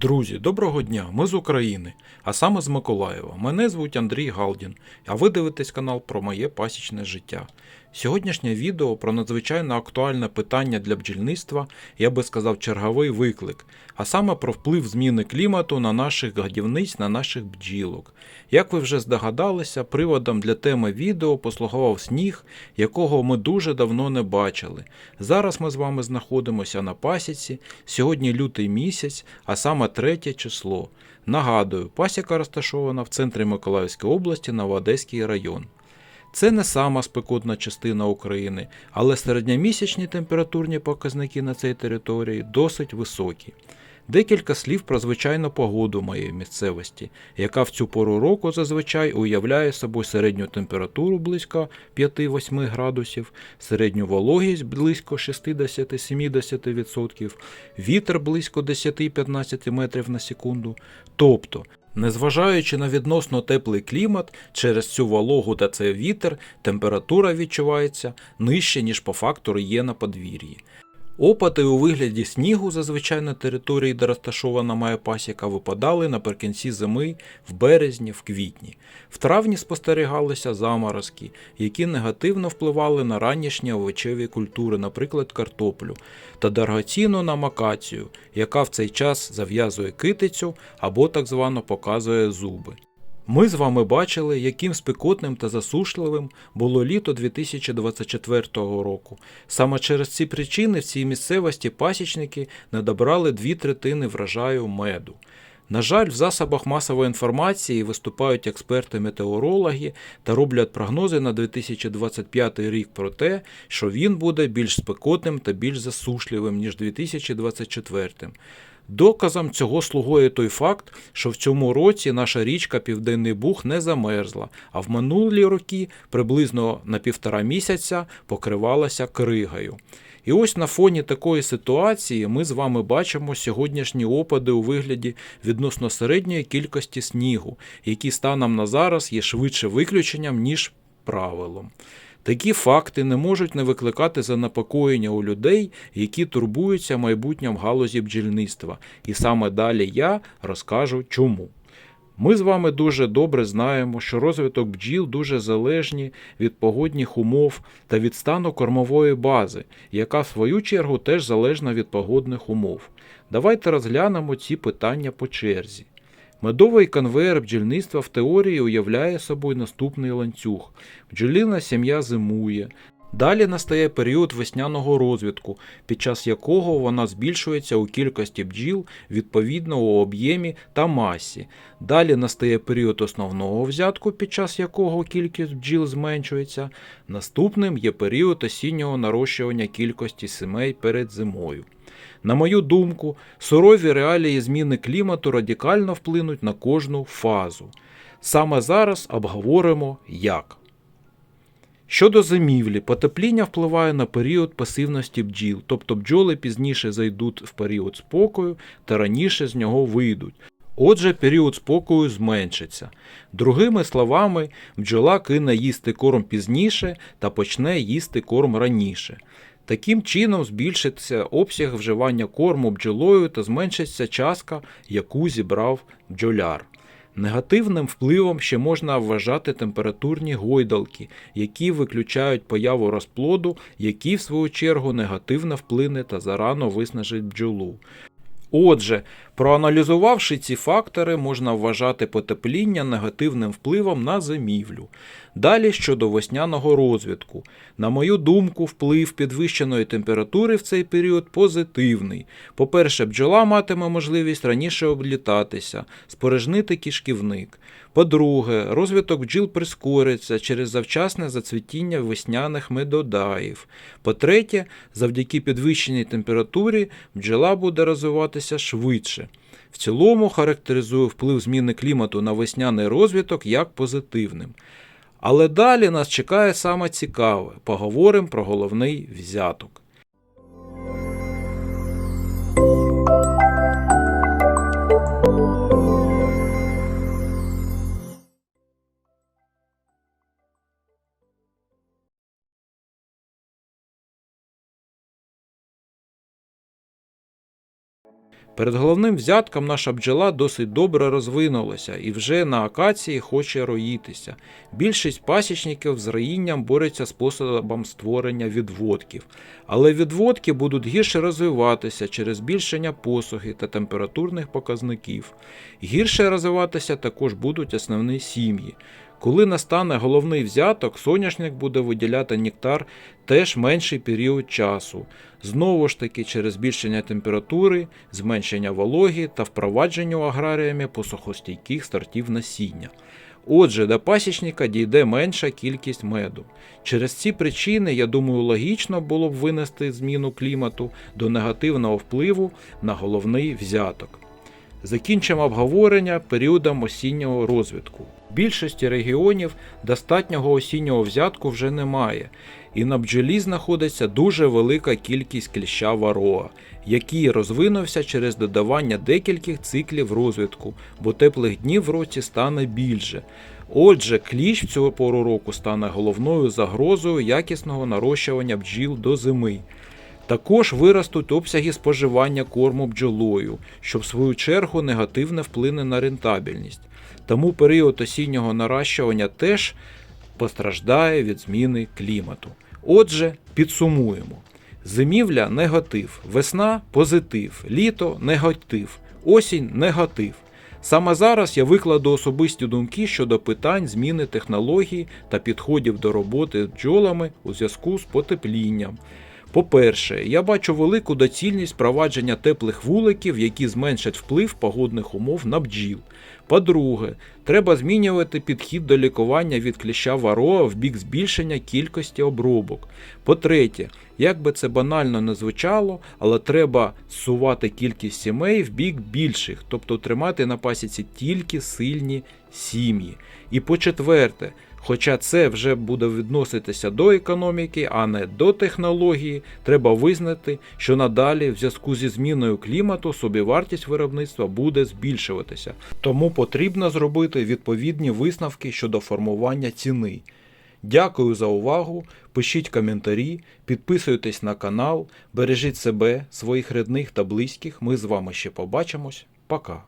Друзі, доброго дня! Ми з України, а саме з Миколаєва. Мене звуть Андрій Галдін, а ви дивитесь канал про моє пасічне життя. Сьогоднішнє відео про надзвичайно актуальне питання для бджільництва, я би сказав, черговий виклик, а саме про вплив зміни клімату на наших гадівниць, на наших бджілок. Як ви вже здогадалися, приводом для теми відео послугував сніг, якого ми дуже давно не бачили. Зараз ми з вами знаходимося на пасіці. Сьогодні лютий місяць, а саме третє число. Нагадую, пасіка розташована в центрі Миколаївської області Новоодеський район. Це не сама спекотна частина України, але середньомісячні температурні показники на цій території досить високі. Декілька слів про звичайну погоду моєї місцевості, яка в цю пору року зазвичай уявляє собою середню температуру близько 5-8 градусів, середню вологість близько 60-70%, вітер близько 10-15 метрів на секунду. Тобто, Незважаючи на відносно теплий клімат, через цю вологу та цей вітер температура відчувається нижче, ніж по факту є на подвір'ї. Опади у вигляді снігу зазвичай на території, де розташована моя пасіка, випадали наприкінці зими, в березні, в квітні. В травні спостерігалися заморозки, які негативно впливали на ранішні овочеві культури, наприклад, картоплю, та дорогоцінну намакацію, яка в цей час зав'язує китицю або так звано показує зуби. Ми з вами бачили, яким спекотним та засушливим було літо 2024 року. Саме через ці причини в цій місцевості пасічники не добрали дві третини врожаю меду. На жаль, в засобах масової інформації виступають експерти-метеорологи та роблять прогнози на 2025 рік про те, що він буде більш спекотним та більш засушливим, ніж 2024. Доказом цього слугує той факт, що в цьому році наша річка Південний Буг не замерзла, а в минулі роки приблизно на півтора місяця покривалася кригою. І ось на фоні такої ситуації ми з вами бачимо сьогоднішні опади у вигляді відносно середньої кількості снігу, які станом на зараз є швидше виключенням, ніж правилом. Такі факти не можуть не викликати занепокоєння у людей, які турбуються майбутнім галузі бджільництва. І саме далі я розкажу чому. Ми з вами дуже добре знаємо, що розвиток бджіл дуже залежні від погодних умов та від стану кормової бази, яка в свою чергу теж залежна від погодних умов. Давайте розглянемо ці питання по черзі. Медовий конвейер бджільництва в теорії уявляє собою наступний ланцюг. Бджоліна сім'я зимує. Далі настає період весняного розвитку, під час якого вона збільшується у кількості бджіл відповідно у об'ємі та масі. Далі настає період основного взятку, під час якого кількість бджіл зменшується. Наступним є період осіннього нарощування кількості сімей перед зимою. На мою думку, сурові реалії зміни клімату радикально вплинуть на кожну фазу. Саме зараз обговоримо як. Щодо зимівлі, потепління впливає на період пасивності бджіл, тобто бджоли пізніше зайдуть в період спокою та раніше з нього вийдуть. Отже, період спокою зменшиться. Другими словами, бджола кине їсти корм пізніше та почне їсти корм раніше. Таким чином збільшиться обсяг вживання корму бджолою та зменшиться частка, яку зібрав бджоляр. Негативним впливом ще можна вважати температурні гойдалки, які виключають появу розплоду, який в свою чергу негативно вплине та зарано виснажить бджолу. Отже, проаналізувавши ці фактори, можна вважати потепління негативним впливом на зимівлю. Далі щодо весняного розвитку. На мою думку, вплив підвищеної температури в цей період позитивний. По-перше, бджола матиме можливість раніше облітатися, спорожнити кишківник. По-друге, розвиток бджіл прискориться через завчасне зацвітіння весняних медодаїв. По-третє, завдяки підвищеній температурі бджола буде розвиватися швидше. В цілому характеризую вплив зміни клімату на весняний розвиток як позитивним. Але далі нас чекає саме цікаве поговоримо про головний взяток. Перед головним взятком наша бджола досить добре розвинулася і вже на акації хоче роїтися. Більшість пасічників з роїнням бореться способом створення відводків, але відводки будуть гірше розвиватися через збільшення посухи та температурних показників. Гірше розвиватися також будуть основні сім'ї. Коли настане головний взяток, соняшник буде виділяти нектар теж менший період часу. Знову ж таки, через збільшення температури, зменшення вологі та впровадження аграріями посухостійких сортів насіння. Отже, до пасічника дійде менша кількість меду. Через ці причини, я думаю, логічно було б винести зміну клімату до негативного впливу на головний взяток. Закінчимо обговорення періодом осіннього розвитку. В більшості регіонів достатнього осіннього взятку вже немає, і на бджолі знаходиться дуже велика кількість кліща вароа, який розвинувся через додавання декількох циклів розвитку, бо теплих днів в році стане більше. Отже, кліщ в цю пору року стане головною загрозою якісного нарощування бджіл до зими. Також виростуть обсяги споживання корму бджолою, що в свою чергу негативно вплине на рентабельність. Тому період осіннього наращування теж постраждає від зміни клімату. Отже, підсумуємо: зимівля негатив, весна позитив, літо негатив, осінь негатив. Саме зараз я викладу особисті думки щодо питань зміни технологій та підходів до роботи з бджолами у зв'язку з потеплінням. По-перше, я бачу велику доцільність впровадження теплих вуликів, які зменшать вплив погодних умов на бджіл. По-друге, треба змінювати підхід до лікування від кліща вароа в бік збільшення кількості обробок. По-третє, як би це банально не звучало, але треба зсувати кількість сімей в бік більших, тобто тримати на пасіці тільки сильні сім'ї. І по-четверте, Хоча це вже буде відноситися до економіки, а не до технології, треба визнати, що надалі, в зв'язку зі зміною клімату, собівартість виробництва буде збільшуватися. Тому потрібно зробити відповідні висновки щодо формування ціни. Дякую за увагу. Пишіть коментарі, підписуйтесь на канал, бережіть себе, своїх рідних та близьких. Ми з вами ще побачимось. Пока.